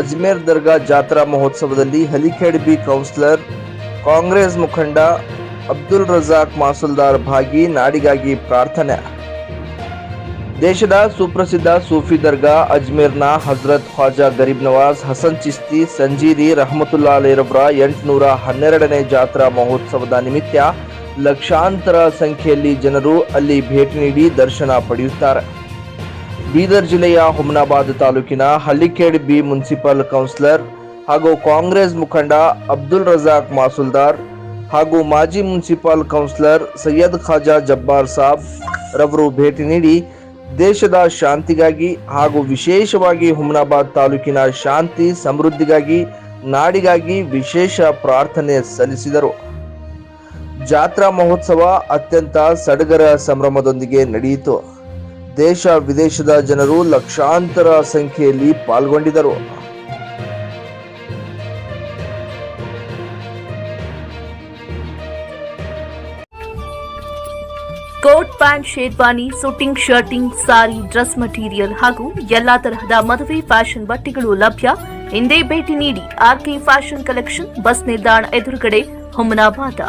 ಅಜ್ಮೇರ್ ದರ್ಗಾ ಜಾತ್ರಾ ಮಹೋತ್ಸವದಲ್ಲಿ ಹಲಿಖೇಡ್ B counsellor, Congress ಮುಖಂಡ ಅಬ್ದುಲ್ ರಜಾಕ್ ಮಾಸುಲ್ದಾರ್ ಭಾಗಿ ನಾಡಿಗಾಗಿ ಪ್ರಾರ್ಥನೆ. ದೇಶದ ಸುಪ್ರಸಿದ್ಧ ಸೂಫಿ ದರ್ಗಾ ಅಜ್ಮೇರ್ನ ಹಜರತ್ ಖ್ವಾಜಾ ಗರೀಬ್ ನವಾಜ್, ಹಸನ್ ಚಿಸ್ತಿ, ಸಂಜೀರಿ ರಹಮತುಲ್ಲಾ ಅಲೇರವರ ಎಂಟುನೂರ ಹನ್ನೆರಡನೇ ಜಾತ್ರಾ ಮಹೋತ್ಸವದ ನಿಮಿತ್ತ ಲಕ್ಷಾಂತರ ಸಂಖ್ಯೆಯಲ್ಲಿ ಜನರು ಅಲ್ಲಿ ಭೇಟಿ ನೀಡಿ ದರ್ಶನ ಪಡೆಯುತ್ತಾರೆ. ಬೀದರ್ ಜಿಲ್ಲೆಯ ಹುಮನಾಬಾದ್ ತಾಲೂಕಿನ ಹಳ್ಳಿಕೇಡ್ ಬಿ ಮುನ್ಸಿಪಲ್ ಕೌನ್ಸಿಲರ್ ಹಾಗೂ ಕಾಂಗ್ರೆಸ್ ಮುಖಂಡ ಅಬ್ದುಲ್ ರಜಾಕ್ ಮಾಸುಲ್ದಾರ್ ಹಾಗೂ ಮಾಜಿ ಮುನ್ಸಿಪಲ್ ಕೌನ್ಸಿಲರ್ ಸೈಯದ್ ಖಾಜಾ ಜಬ್ಬಾರ್ ಸಾಬ್ ರವರು ಭೇಟಿ ನೀಡಿ ದೇಶದ ಶಾಂತಿಗಾಗಿ ಹಾಗೂ ವಿಶೇಷವಾಗಿ ಹುಮನಾಬಾದ್ ತಾಲೂಕಿನ ಶಾಂತಿ, ಸಮೃದ್ಧಿಗಾಗಿ, ನಾಡಿಗಾಗಿ ವಿಶೇಷ ಪ್ರಾರ್ಥನೆ ಸಲ್ಲಿಸಿದರು. ಜಾತ್ರಾ ಮಹೋತ್ಸವ ಅತ್ಯಂತ ಸಡಗರ ಸಂಭ್ರಮದೊಂದಿಗೆ ನಡೆಯಿತು. ದೇಶ ವಿದೇಶದ ಜನರು ಲಕ್ಷಾಂತರ ಸಂಖ್ಯೆಯಲ್ಲಿ ಪಾಲ್ಗೊಂಡಿದ್ದರು. Coat pant, sherwani suiting shirting, sari, dress material ಹಾಗೂ ಎಲ್ಲಾ ತರಹದ ಮದುವೆ ಫ್ಯಾಷನ್ ಬಟ್ಟೆಗಳು ಲಭ್ಯ. ಇಂದೇ ಭೇಟಿ ನೀಡಿ ಆರ್ಕೆ ಫ್ಯಾಷನ್ ಕಲೆಕ್ಷನ್ ಬಸ್ ನಿಲ್ದಾಣ ಎದುರುಗಡೆ, ಹುಮನಾಬಾದ.